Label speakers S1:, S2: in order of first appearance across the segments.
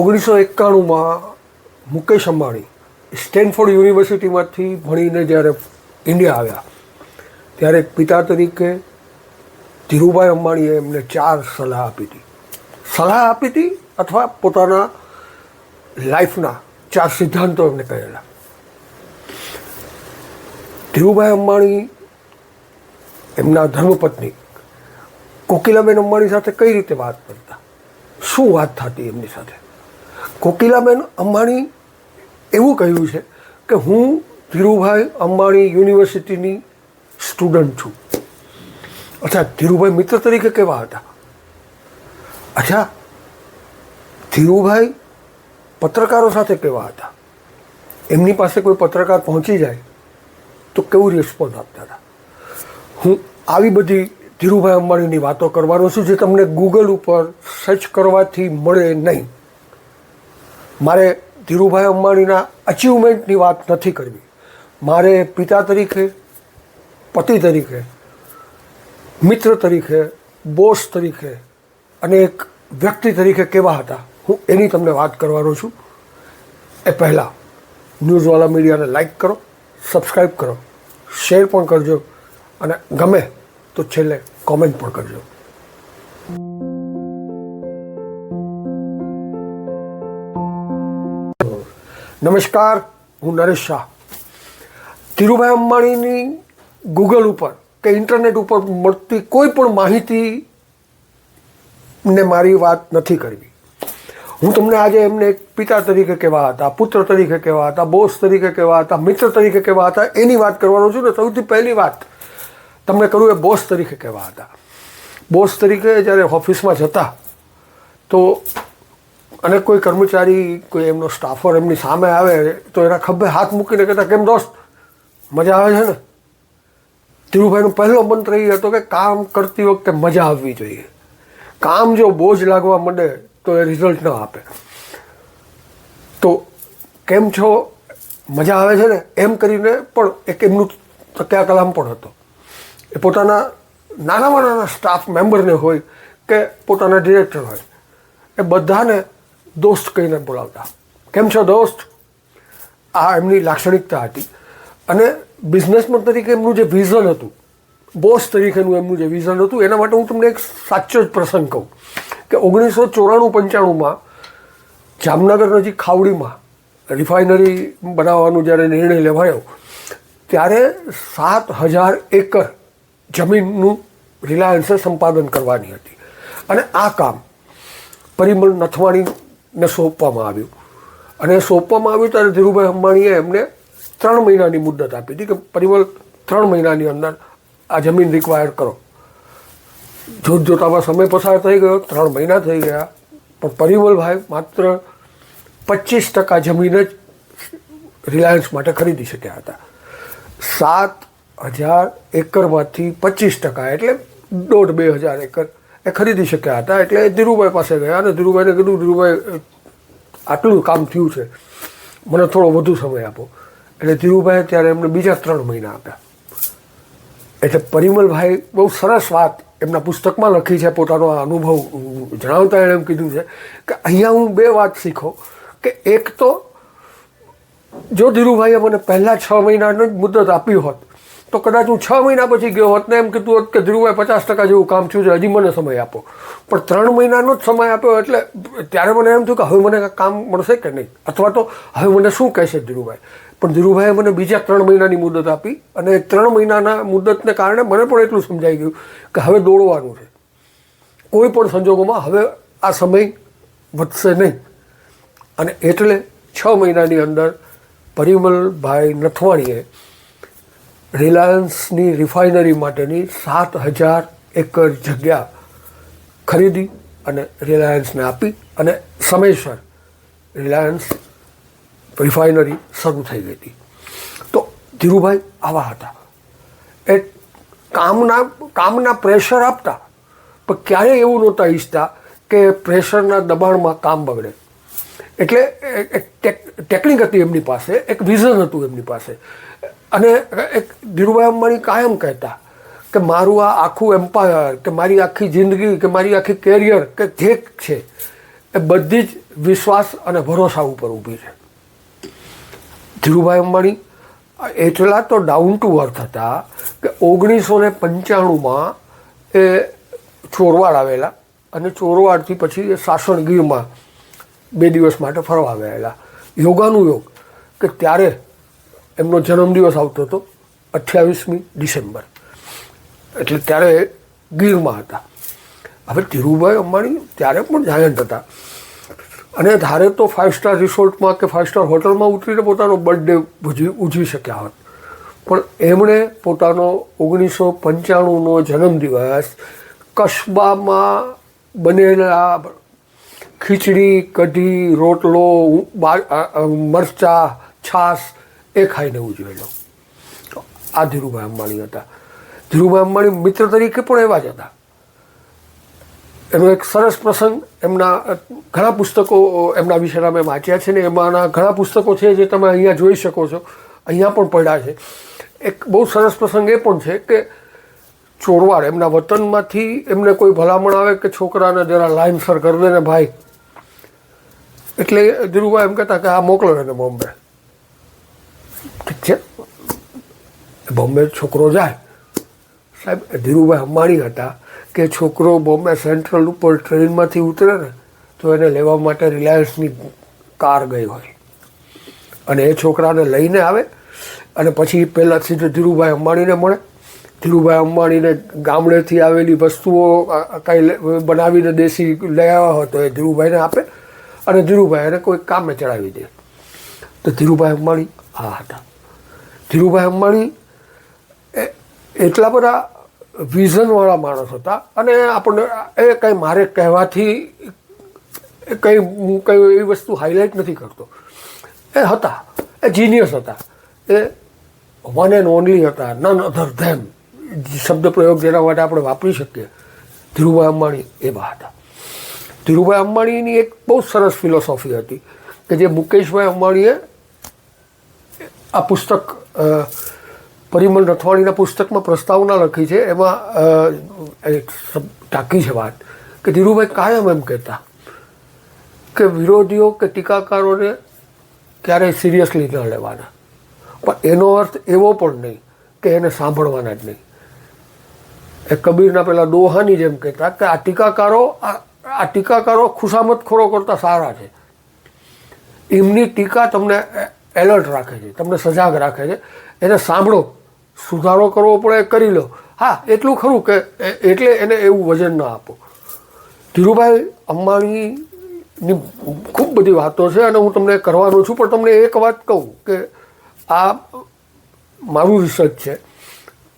S1: ઓગણીસો એકાણુંમાં મુકેશ અંબાણી સ્ટેનફોર્ડ યુનિવર્સિટીમાંથી ભણીને જ્યારે ઇન્ડિયા આવ્યા, ત્યારે પિતા તરીકે ધીરુભાઈ અંબાણીએ એમને ચાર સલાહ આપી હતી. સલાહ આપી હતી અથવા પોતાના લાઈફના ચાર સિદ્ધાંતો એમને કહેલા. ધીરુભાઈ અંબાણી એમના ધર્મપત્ની કોકિલાબેન અંબાણી સાથે કઈ રીતે વાત કરતા? શું વાત થતી એમની સાથે? કોકિલાબેન અંબાણી એવું કહ્યું છે કે હું ધીરુભાઈ અંબાણી યુનિવર્સિટીની સ્ટુડન્ટ છું. અચ્છા, ધીરુભાઈ મિત્ર તરીકે કેવા હતા? અચ્છા, ધીરુભાઈ પત્રકારો સાથે કેવા હતા? એમની પાસે કોઈ પત્રકાર પહોંચી જાય તો કેવું રિસ્પોન્સ આપતા હતા? હું આવી બધી ધીરુભાઈ અંબાણીની વાતો કરવાનો છું જે તમને ગૂગલ ઉપર સર્ચ કરવાથી મળે નહીં. મારે ધીરુભાઈ અંબાણીના અચીવમેન્ટની વાત નથી કરવી. મારે પિતા તરીકે, પતિ તરીકે, મિત્ર તરીકે બોસ તરીકે અને એક વ્યક્તિ તરીકે કેવા હતા, હું એની તમને વાત કરવાનો છું. એ પહેલાં ન્યૂઝવાલા મીડિયાને લાઇક કરો સબસ્ક્રાઈબ કરો શેર પણ કરજો અને ગમે તો છેલ્લે કોમેન્ટ પણ કરજો. નમસ્કાર, હું નરેશ શાહ. ધીરુભાઈ અંબાણીની ગૂગલ ઉપર કે ઇન્ટરનેટ ઉપર મળતી કોઈ પણ માહિતી ને મારી વાત નથી કરવી. હું તમને આજે એમને એક પિતા તરીકે કહેવા હતા, પુત્ર તરીકે કહેવા હતા બોસ તરીકે કહેવા હતા, મિત્ર તરીકે કહેવા હતા, એની વાત કરવાનો છું ને સૌથી પહેલી વાત તમને કરું એ બોસ તરીકે કહેવા હતા. બોસ તરીકે જ્યારે ઓફિસમાં જતા, તો અને કોઈ કર્મચારી, કોઈ એમનો સ્ટાફર એમની સામે આવે તો એના ખભે હાથ મૂકીને કહેતા, કેમ દોસ્ત? મજા આવે છે ને? ધીરુભાઈનો પહેલો મંત્ર એ હતો કે, કામ કરતી વખતે મજા આવવી જોઈએ. કામ જો બોજ લાગવા માંડે તો એ રિઝલ્ટ ન આપે. તો કેમ છો? મજા આવે છે ને? એમ કરીને પણ એક એમનું તક્યા કલામ પણ હતો. એ પોતાના નાનામાં નાના સ્ટાફ મેમ્બરને હોય કે પોતાના ડિરેક્ટર હોય, એ બધાને દોસ્ત કહીને બોલાવતા. કેમ છો દોસ્ત? આ એમની લાક્ષણિકતા હતી. અને બિઝનેસમેન તરીકે એમનું જે વિઝન હતું બોસ તરીકેનું એમનું જે વિઝન હતું, એના માટે હું તમને એક સાચો જ પ્રસંગ કહું. કે ઓગણીસો ચોરાણું પંચાણુંમાં જામનગર નજીક ખાવડીમાં રિફાઇનરી બનાવવાનો જ્યારે નિર્ણય લેવાયો, ત્યારે સાત હજાર એકર જમીનનું રિલાયન્સે સંપાદન કરવાની હતી. અને આ કામ પરિમળ નથવાણીને સોંપવામાં આવ્યું. અને સોંપવામાં આવ્યું ત્યારે ધીરુભાઈ અંબાણીએ એમને ત્રણ મહિનાની મુદત આપી હતી કે પરિમલ ત્રણ મહિનાની અંદર આ જમીન રિક્વાયર કરો. જોત જોતામાં સમય પસાર થઈ ગયો, ત્રણ મહિના થઈ ગયા, પણ પરિમલભાઈ માત્ર પચીસ ટકા જમીન જ રિલાયન્સ માટે ખરીદી શક્યા હતા. સાત હજાર એકરમાંથી પચીસ ટકા એટલે દોઢ બે હજાર એકર એ ખરીદી શક્યા હતા એટલે ધીરુભાઈ પાસે ગયા અને ધીરુભાઈને કીધું, ધીરુભાઈ, આટલું કામ થયું છે, મને થોડો વધુ સમય આપો. એટલે ધીરુભાઈએ ત્યારે એમને બીજા ત્રણ મહિના આપ્યા. એટલે પરિમલભાઈ બહુ સરસ વાત એમના પુસ્તકમાં લખી છે, પોતાનો અનુભવ જણાવતા એણે એમ કીધું છે કે અહીંયા હું બે વાત શીખો કે એક તો જો ધીરુભાઈએ મને પહેલાં છ મહિનાની જ મુદત આપી હોત તો કદાચ હું છ મહિના પછી ગયો હોત ને એમ કીધું હોત કે ધીરુભાઈ પચાસ ટકા જેવું કામ થયું છે, હજી મને સમય આપો. પણ ત્રણ મહિનાનો જ સમય આપ્યો એટલે ત્યારે મને એમ થયું કે હવે મને કામ મળશે કે નહીં? અથવા તો હવે મને શું કહેશે ધીરુભાઈ પણ ધીરુભાઈએ મને બીજા ત્રણ મહિનાની મુદત આપી અને ત્રણ મહિનાના મુદતને કારણે મને પણ એટલું સમજાઈ ગયું કે હવે દોડવાનું છે. કોઈ પણ સંજોગોમાં હવે આ સમય વધશે નહીં. અને એટલે છ મહિનાની અંદર પરિમલભાઈ નથવાણીએ રિલાયન્સની રિફાઇનરી માટેની સાત હજાર એકર જગ્યા ખરીદી અને રિલાયન્સને આપી અને સમયસર રિલાયન્સ રિફાઇનરી શરૂ થઈ ગઈ હતી. તો ધીરુભાઈ આવા હતા. એ કામના કામના પ્રેશર આપતા, પણ ક્યારેય એવું નહોતા ઈચ્છતા કે પ્રેશરના દબાણમાં કામ બગડે. એટલે એક ટેકનિક હતી એમની પાસે, એક વિઝન હતું એમની પાસે. અને એક ધીરુભાઈ અંબાણી કાયમ કહેતા કે મારું આ આખું એમ્પાયર કે મારી આખી જિંદગી, કે મારી આખી કેરિયર કે જે છે, એ બધી જ વિશ્વાસ અને ભરોસા ઉપર ઊભી છે. ધીરુભાઈ અંબાણી, એટલા તો ડાઉન ટુ અર્થ હતા કે ઓગણીસો ને પંચાણુંમાં એ ચોરવાડ આવેલા અને ચોરવાડથી પછી એ સાસણગીરમાં બે દિવસ માટે ફરવા ગયેલા. યોગાનું યોગ, કે ત્યારે એમનો જન્મદિવસ આવતો હતો, અઠ્યાવીસમી ડિસેમ્બર. એટલે ત્યારે ગીરમાં હતા. હવે ધીરુભાઈ અંબાણી ત્યારે પણ જાયન્ટ હતા. અને ધારે તો ફાઇવ સ્ટાર રિસોર્ટમાં કે ફાઇવ સ્ટાર હોટલમાં ઉતરીને પોતાનો બર્થડે ઉજવી ઉજવી શક્યા હોત. પણ એમણે પોતાનો ઓગણીસો પંચાણુંનો જન્મદિવસ કસ્બામાં બનેલા ખીચડી, કઢી, રોટલો મરચાં, છાશ, એ ખાઈને ઉજવેલો આ ધીરુભાઈ અંબાણી હતા. ધીરુભાઈ અંબાણી મિત્ર તરીકે પણ એવા જ હતા. એનો એક સરસ પ્રસંગ એમના ઘણા પુસ્તકો એમના વિશેના મેં વાંચ્યા છે ને, એમાંના ઘણા પુસ્તકો છે જે તમે અહીંયા જોઈ શકો છો. અહીંયા પણ પડ્યા છે. એક બહુ સરસ પ્રસંગ એ પણ છે કે ચોરવાડ, એમના વતનમાંથી એમને કોઈ ભલામણ આવે કે છોકરાને જરા લાઇનસર કરી દે ને ભાઈ એટલે ધીરુભાઈ એમ કહેતા કે આ મોકલો એને બોમ્બે. ઠીક છે? બોમ્બે છોકરો જાય. સાહેબ ધીરુભાઈ અંબાણી હતા કે છોકરો બોમ્બે સેન્ટ્રલ ઉપર ટ્રેનમાંથી ઉતરે ને, તો એને લેવા માટે રિલાયન્સની કાર ગઈ હોય. અને એ છોકરાને લઈને આવે અને પછી પહેલાં સીધો ધીરુભાઈ અંબાણીને મળે. ધીરુભાઈ અંબાણીને ગામડેથી આવેલી વસ્તુઓ કાંઈ બનાવીને દેશી લઈ આવ્યા હોય તો એ ધીરુભાઈને આપે. અને ધીરુભાઈ એને કોઈ કામે ચડાવી દે. તો ધીરુભાઈ અંબાણી આ હતા. ધીરુભાઈ અંબાણી એટલા બધા વિઝનવાળા માણસ હતા અને આપણને એ કંઈ મારે કહેવાથી કંઈ હું કંઈ એવી વસ્તુ હાઇલાઇટ નથી કરતો. એ હતા, એ જીનિયસ હતા. એ વન એન્ડ ઓનલી હતા નન અધર ધેમ શબ્દ પ્રયોગ જેના માટે આપણે વાપરી શકીએ, ધીરુભાઈ અંબાણી એવા હતા. ધીરુભાઈ અંબાણીની એક બહુ સરસ ફિલોસોફી હતી કે જે મુકેશભાઈ અંબાણીએ આ પુસ્તક પરિમલ રથવાણીના પુસ્તકમાં પ્રસ્તાવના લખી છે. એમાં ટાંકી છે વાત કે ધીરુભાઈ કાયમ એમ કહેતા કે વિરોધીઓ કે ટીકાકારોને ક્યારેય સિરિયસલી ન લેવાના. પણ એનો અર્થ એવો પણ નહીં કે એને સાંભળવાના જ નહીં. એ કબીરના પેલા દોહાની જેમ કહેતા કે આ ટીકાકારો આ આ ટીકાકારો ખુશામતખોરો કરતાં સારા છે. એમની ટીકા તમને એલર્ટ રાખે છે, તમને સજાગ રાખે છે. એને સાંભળો, સુધારો કરવો પડે, કરી લો. હા, એટલું ખરું કે એટલે એને એવું વજન ન આપો. ધીરુભાઈ અંબાણીની ખૂબ બધી વાતો છે અને હું તમને કરવાનો છું, પણ તમને એક વાત કહું કે આ મારું રિસર્ચ છે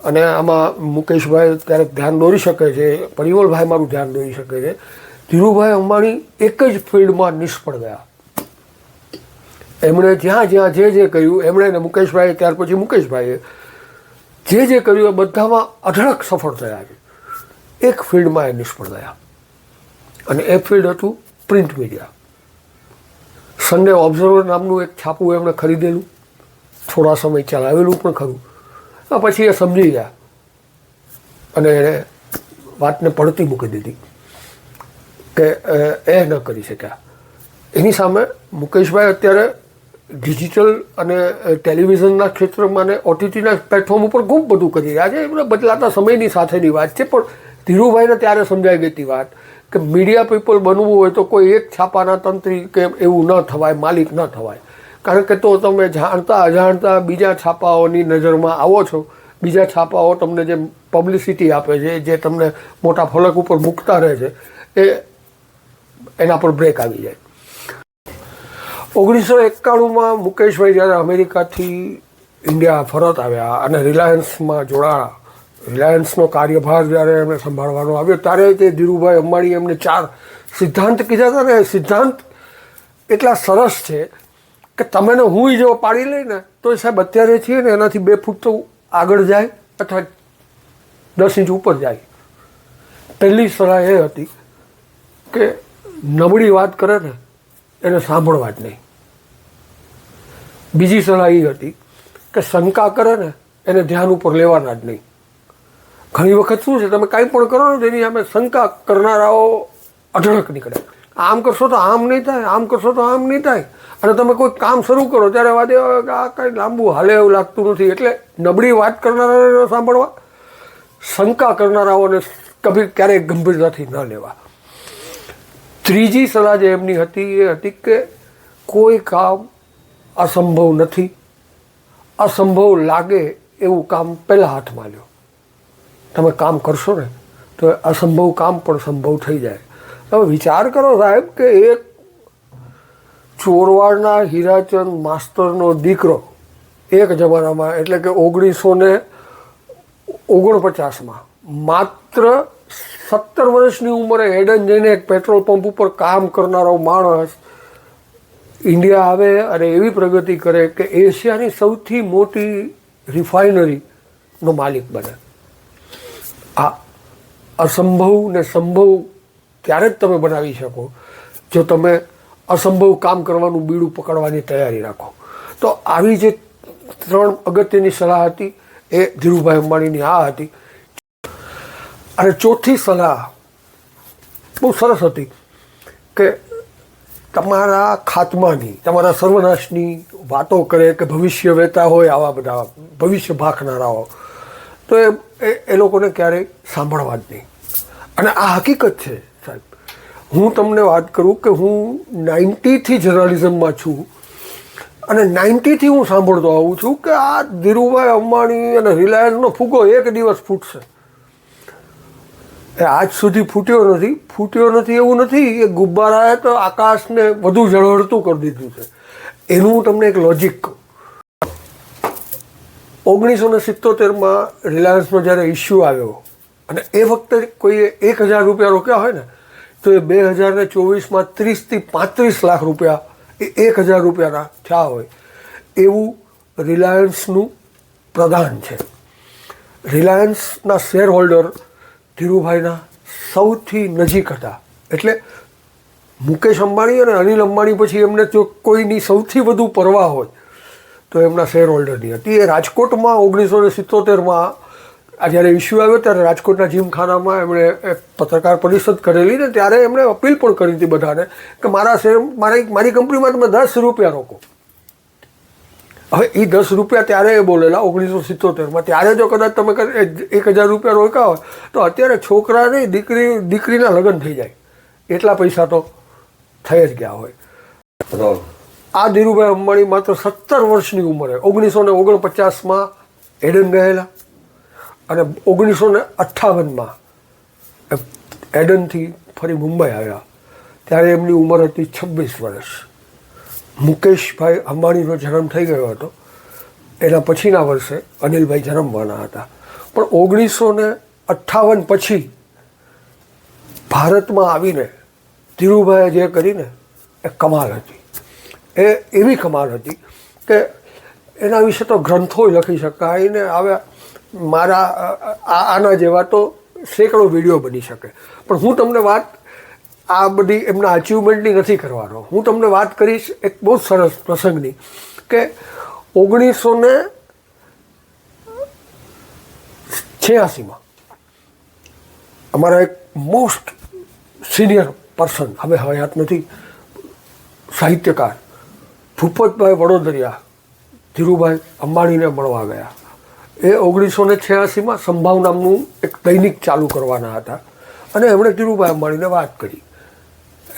S1: અને આમાં મુકેશભાઈ ક્યારેક ધ્યાન દોરી શકે છે, પરિમલભાઈ મારું ધ્યાન દોરી શકે છે. ધીરુભાઈ અંબાણી એક જ ફિલ્ડમાં નિષ્ફળ ગયા. એમણે જ્યાં જ્યાં જે જે કર્યું, એમણે ને મુકેશભાઈએ, ત્યાર પછી મુકેશભાઈએ, જે જે કર્યું એ બધામાં અઢળક સફળ થયા છે. એક ફિલ્ડમાં એ નિષ્ફળ ગયા. અને એ ફિલ્ડ હતું પ્રિન્ટ મીડિયા. સન્ડે ઓબ્ઝર્વર નામનું એક છાપું એમણે ખરીદેલું. થોડા સમય ચલાવેલું પણ ખરું. પછી એ સમજી ગયા. અને એણે વાતને પડતી મૂકી દીધી. કે એ ન કરી શક્યા. એની સામે મુકેશભાઈ અત્યારે ડિજિટલ અને ટેલિવિઝનના ક્ષેત્રમાં અને ઓટીટીના પ્લેટફોર્મ ઉપર ખૂબ બધું કરી રહ્યા છે. એમને બદલાતા સમયની સાથેની વાત છે, પણ ધીરુભાઈને ત્યારે સમજાઈ ગઈ હતી વાત કે મીડિયા પીપલ બનવું હોય તો કોઈ એક છાપાના તંત્રી કે એવું ન થવાય, માલિક ન થવાય. કારણ કે તો તમે જાણતા, અજાણતા બીજા છાપાઓની નજરમાં આવો છો. બીજા છાપાઓ તમને જે પબ્લિસિટી આપે છે, જે તમને મોટા ફલક ઉપર મૂકતા રહે છે, એ એના પર બ્રેક આવી જાય. ઓગણીસો એકાણુંમાં મુકેશભાઈ જ્યારે અમેરિકાથી ઇન્ડિયા ફરત આવ્યા અને રિલાયન્સમાં જોડાયા, રિલાયન્સનો કાર્યભાર જ્યારે એમને સંભાળવાનો આવ્યો, ત્યારે તે ધીરુભાઈ અંબાણી એમને ચાર સિદ્ધાંત કીધા હતા ને સિદ્ધાંત એટલા સરસ છે કે તમે ને હું જો પાડી લઈને તો એ સાહેબ અત્યારે છીએ ને એનાથી બે ફૂટ તો આગળ જાય અથવા દસ ઇંચ ઉપર જાય. પહેલી સલાહ એ હતી કે નબળી વાત કરે ને, એને સાંભળવા જ નહીં. બીજી સલાહ એ હતી કે શંકા કરે ને, એને ધ્યાન ઉપર લેવાના જ નહીં. ઘણી વખત શું છે, તમે કાંઈ પણ કરો ને તેની સામે શંકા કરનારાઓ અઢળક નીકળે. આમ કરશો તો આમ નહીં થાય, આમ કરશો તો આમ નહીં થાય. અને તમે કોઈ કામ શરૂ કરો, ત્યારે વાત એ કે આ કંઈ લાંબુ હાલે એવું લાગતું નથી. એટલે નબળી વાત કરનારાને સાંભળવા, શંકા કરનારાઓને કભી ક્યારેય ગંભીરતાથી ન લેવા. ત્રીજી સલાહ જે એમની હતી એ હતી કે કોઈ કામ અસંભવ નથી. અસંભવ લાગે એવું કામ પહેલાં હાથમાં લ્યો. તમે કામ કરશો ને તો અસંભવ કામ પણ સંભવ થઈ જાય. તમે વિચાર કરો સાહેબ કે એક ચોરવાડના હીરાચંદ માસ્તરનો દીકરો એક જમાનામાં, એટલે કે ઓગણીસો ને ઓગણપચાસમાં, માત્ર સત્તર વર્ષની ઉંમરે એડન જઈને એક પેટ્રોલ પંપ ઉપર કામ કરનારો માણસ ઇન્ડિયા આવે અને એવી પ્રગતિ કરે કે એશિયાની સૌથી મોટી રિફાઇનરીનો માલિક બને. આ અસંભવ ને સંભવ ત્યારે જ તમે બનાવી શકો, જો તમે અસંભવ કામ કરવાનું બીડું પકડવાની તૈયારી રાખો. તો આવી જે ત્રણ અગત્યની સલાહ હતી એ ધીરુભાઈ અંબાણીની આ હતી. અને ચોથી સલાહ, બહુ સરસ હતી કે તમારા ખાત્માની, તમારા સર્વનાશની વાતો કરે કે ભવિષ્ય વહેતા હોય આવા બધા, ભવિષ્ય ભાખનારાઓ. તો એ, એ- લોકોને ક્યારેય સાંભળવા જ નહીં. અને આ હકીકત છે, સાહેબ. હું તમને વાત કરું કે હું નાઇન્ટીથી જર્નાલિઝમમાં છું અને નાઇન્ટીથી હું સાંભળતો આવું છું કે આ ધીરુભાઈ અંબાણી અને રિલાયન્સનો ફૂગો એક દિવસ ફૂટશે. આજ સુધી ફૂટ્યો નથી. ફૂટ્યો નથી એવું નથી એ ગુબ્બારાએ તો આકાશને વધુ ઝળહળતું કરી દીધું છે. એનું તમને એક લોજિક કહું. ઓગણીસો ને સિત્તોતેરમાં રિલાયન્સનો જ્યારે ઇસ્યુ આવ્યો અને એ વખતે કોઈએ એક હજાર રૂપિયા રોક્યા હોય ને, તો એ બે હજાર ને ચોવીસમાં ત્રીસથી પાંત્રીસ લાખ રૂપિયા એ એક હજાર રૂપિયાના થયા હોય. એવું રિલાયન્સનું પ્રદાન છે. રિલાયન્સના શેર હોલ્ડર ધીરુભાઈના સૌથી નજીક હતા. એટલે મુકેશ અંબાણી અને અનિલ અંબાણી પછી એમને જો કોઈની સૌથી વધુ પરવા હોય, તો એમના શેર હોલ્ડરની હતી. એ રાજકોટમાં ઓગણીસો ને સિત્તોતેરમાં આ જ્યારે ઇસ્યુ આવ્યો ત્યારે રાજકોટના જીમખાનામાં એમણે પત્રકાર પરિષદ કરેલી ને ત્યારે એમણે અપીલ પણ કરી હતી બધાને કે મારા શેર, મારી મારી કંપનીમાં તમે દસ રૂપિયા રોકો. હવે એ દસ રૂપિયા ત્યારે એ બોલેલા ઓગણીસો સિત્તોતેરમાં ત્યારે જો કદાચ તમે એક હજાર રૂપિયા રોક્યા હોય તો અત્યારે છોકરા નહીં દીકરી દીકરીના લગ્ન થઈ જાય. એટલા પૈસા તો થઈ જ ગયા હોય. આ ધીરુભાઈ અંબાણી માત્ર સત્તર વર્ષની ઉંમરે ઓગણીસો ને ઓગણપચાસમાં એડન ગયેલા અને ઓગણીસો ને અઠ્ઠાવનમાં એડનથી ફરી મુંબઈ આવ્યા. ત્યારે એમની ઉંમર હતી છવ્વીસ વર્ષ. મુકેશભાઈ અંબાણીનો જન્મ થઈ ગયો હતો. એના પછીના વર્ષે અનિલભાઈ જન્મવાના હતા. પણ ઓગણીસો ને અઠ્ઠાવન પછી ભારતમાં આવીને ધીરુભાઈએ જે કરીને એ કમાલ હતી. એ એવી કમાલ હતી કે એના વિશે તો ગ્રંથો લખી શકાય ને હવે મારા આના જેવા તો સેંકડો વીડિયો બની શકે. પણ હું તમને વાત આ બધી એમના અચીવમેન્ટની નથી કરવાનો. હું તમને વાત કરીશ એક બહુ સરસ પ્રસંગની કે ઓગણીસો ને છ્યાસીમાં અમારા એક મોસ્ટ સિનિયર પર્સન હવે હયાત નથી, સાહિત્યકાર ભૂપતભાઈ વડોદરિયા, ધીરુભાઈ અંબાણીને મળવા ગયા. એ ઓગણીસો ને છ્યાસીમાં સંભાવ નામનું એક દૈનિક ચાલુ કરવાના હતા. અને એમણે ધીરુભાઈ અંબાણીને વાત કરી.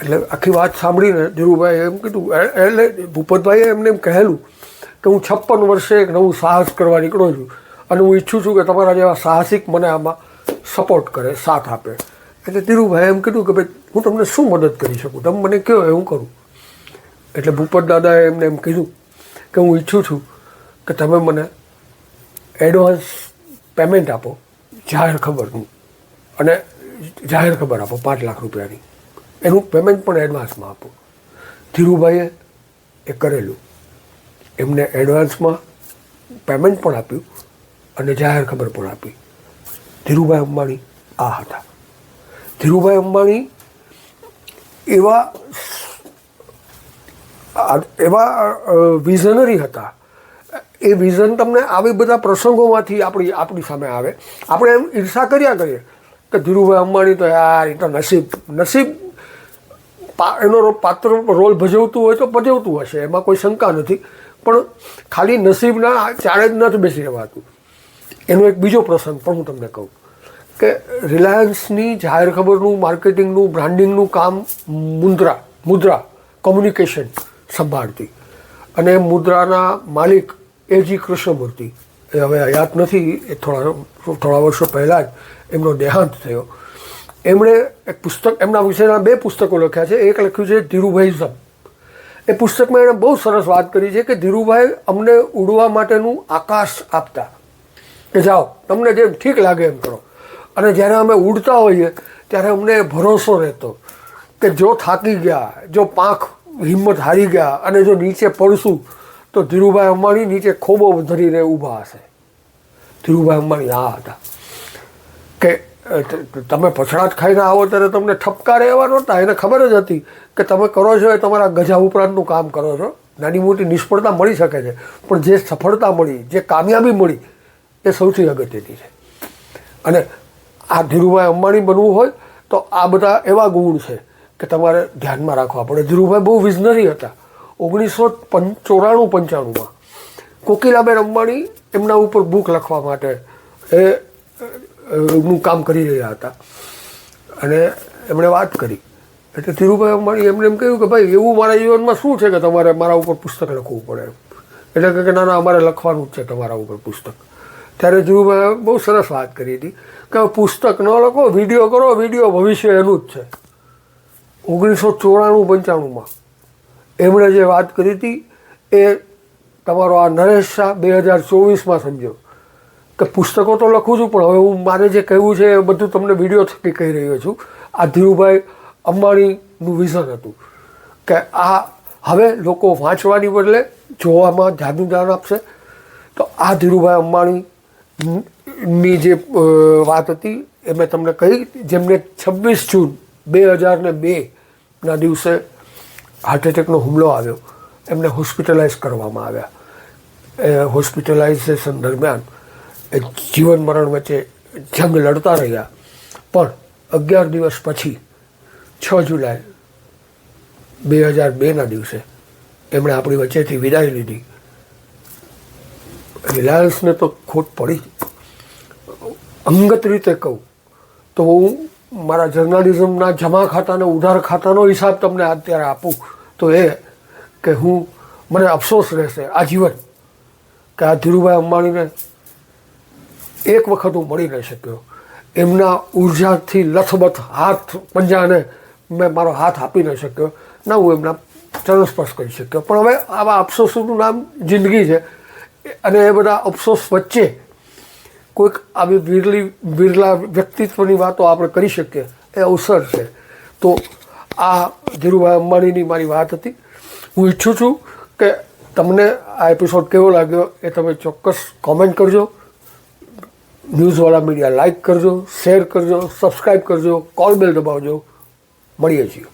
S1: એટલે આખી વાત સાંભળીને ધીરુભાઈએ એમ કીધું એટલે ભૂપતભાઈએ એમને એમ કહેલું કે હું છપ્પન વર્ષે એક નવું સાહસ કરવા નીકળ્યો છું અને હું ઈચ્છું છું કે તમારા જેવા સાહસિક મને આમાં સપોર્ટ કરે, સાથ આપે. એટલે ધીરુભાઈ એમ કીધું કે, ભાઈ, હું તમને શું મદદ કરી શકું? તમે મને કહો એ હું કરું? એટલે ભૂપત દાદાએ એમને એમ કીધું કે, હું ઈચ્છું છું કે તમે મને એડવાન્સ પેમેન્ટ આપો, જાહેર ખબરનું અને જાહેર ખબર આપો, પાંચ લાખ રૂપિયાની. એનું પેમેન્ટ પણ એડવાન્સમાં આપો. ધીરુભાઈએ એ કરેલું. એમને એડવાન્સમાં પેમેન્ટ પણ આપ્યું અને જાહેર ખબર પણ આપી. ધીરુભાઈ અંબાણી આ હતા. ધીરુભાઈ અંબાણી એવા એવા વિઝનરી હતા. એ વિઝન તમને આવી બધા પ્રસંગોમાંથી આપણી આપણી સામે આવે. આપણે એમ ઈર્ષા કર્યા કરીએ કે ધીરુભાઈ અંબાણી તો યાર એ તો નસીબ નસીબ એનો પાત્ર રોલ ભજવતું હોય તો ભજવતું હશે, એમાં કોઈ શંકા નથી. પણ ખાલી નસીબના ચારે જ નથી બેસી રહેવાતું. એનો એક બીજો પ્રસંગ પણ હું તમને કહું. કે રિલાયન્સની જાહેર ખબરનું, માર્કેટિંગનું, બ્રાન્ડિંગનું કામ મુદ્રા મુદ્રા, કોમ્યુનિકેશન સંભાળતી. અને મુદ્રાના માલિક એ જી કૃષ્ણમૂર્તિ. એ હવે હયાત નથી, એ થોડા થોડા વર્ષો પહેલાં જ એમનો દેહાંત થયો. એમણે એક પુસ્તક, એમના વિશેના બે પુસ્તકો લખ્યા છે. એક લખ્યું છે ધીરુભાઈ ઝમ. એ પુસ્તકમાં એણે બહુ સરસ વાત કરી છે કે ધીરુભાઈ અમને ઉડવા માટેનું આકાશ આપતા. કે જાઓ, તમને જેમ ઠીક લાગે એમ કરો. અને જ્યારે અમે ઉડતા હોઈએ, ત્યારે અમને ભરોસો રહેતો કે જો થાકી ગયા, જો પાંખ હિંમત હારી ગયા અને જો નીચે પડશું, તો ધીરુભાઈ અંબાણી નીચે ખોબો ધરીને ઊભા હશે. ધીરુભાઈ અંબાણી આ હતા. કે તમે પછડાટ ખાઈને આવો ત્યારે તમને ઠપકારે એવા નહોતા, એને ખબર જ હતી કે તમે કરો છો એ તમારા ગજા ઉપરાંતનું કામ કરો છો. નાની મોટી નિષ્ફળતા મળી શકે છે. પણ જે સફળતા મળી, જે કામયાબી મળી, એ સૌથી અગત્યની છે. અને આ ધીરુભાઈ અંબાણી બનવું હોય તો આ બધા એવા ગુણ છે કે તમારે ધ્યાનમાં રાખવા પડે. ધીરુભાઈ બહુ વિઝનરી હતા. ઓગણીસો ચોરાણું પંચાણુંમાં. કોકિલાબેન અંબાણી એમના ઉપર બુક લખવા માટે એ નું કામ કરી રહ્યા હતા. અને એમણે વાત કરી. એટલે ધીરુભાઈ અંબાણી એમને એમ કહ્યું કે ભાઈ, એવું મારા જીવનમાં શું છે કે તમારે મારા ઉપર પુસ્તક લખવું પડે? એટલે કે ના ના, અમારે લખવાનું જ છે તમારા ઉપર પુસ્તક. ત્યારે ધીરુભાઈ બહુ સરસ વાત કરી હતી કે પુસ્તક ન લખો, વીડિયો કરો, વીડિયો ભવિષ્ય એનું જ છે. ઓગણીસો ચોરાણું, પંચાણુંમાં એમણે જે વાત કરી હતી, એ તમારો આ નરેશ શાહ બે હજાર ચોવીસમાં સમજો કે પુસ્તકો તો લખું છું, પણ હવે હું મારે જે કહેવું છે એ બધું તમને વીડિયો થકી કહી રહ્યો છું. આ ધીરુભાઈ અંબાણીનું વિઝન હતું કે આ હવે લોકો વાંચવાની બદલે જોવામાં ધ્યાનનું ધ્યાન આપશે. તો આ ધીરુભાઈ અંબાણીની જે વાત હતી એ મેં તમને કહી, જેમને છવ્વીસ જૂન બે હજાર ને બેના દિવસે હાર્ટ એટેકનો હુમલો આવ્યો, એમને હોસ્પિટલાઇઝ કરવામાં આવ્યા. એ હોસ્પિટલાઇઝેશન દરમિયાન જીવન મરણ વચ્ચે જંગ લડતા રહ્યા. પણ અગિયાર દિવસ પછી, છ જુલાઈ, બે હજાર બેના દિવસે એમણે આપણી વચ્ચેથી વિદાય લીધી. રિલાયન્સને તો ખોટ પડી અંગત રીતે કહું તો હું મારા જર્નાલિઝમના જમા ખાતાને ઉધાર ખાતાનો હિસાબ તમને અત્યારે આપું તો એ કે હું, મને અફસોસ રહેશે, આજીવન. કે આ ધીરુભાઈ અંબાણીને એક વખત હું મળી ન શક્યો. એમના ઉર્જાથી લથબથ હાથ પંજાને મેં મારો હાથ આપી ન શક્યો. ના, હું એમના ચરણ સ્પર્શ કરી શક્યો. પણ હવે આવા અફસોસનું નામ જિંદગી છે. અને એ બધા અફસોસ વચ્ચે કોઈક આવી વિરલી, વિરલા વ્યક્તિત્વની વાતો આપણે કરી શકીએ. એ અવસર છે. તો આ ધીરુભાઈ અંબાણીની મારી વાત હતી. હું ઈચ્છું છું કે તમને આ એપિસોડ કેવો લાગ્યો એ તમે ચોક્કસ કોમેન્ટ કરજો. ન્યૂઝવાળા મીડિયા લાઈક કરજો શેર કરજો સબસ્ક્રાઈબ કરજો કોલ બેલ દબાવજો. મળીએ છીએ.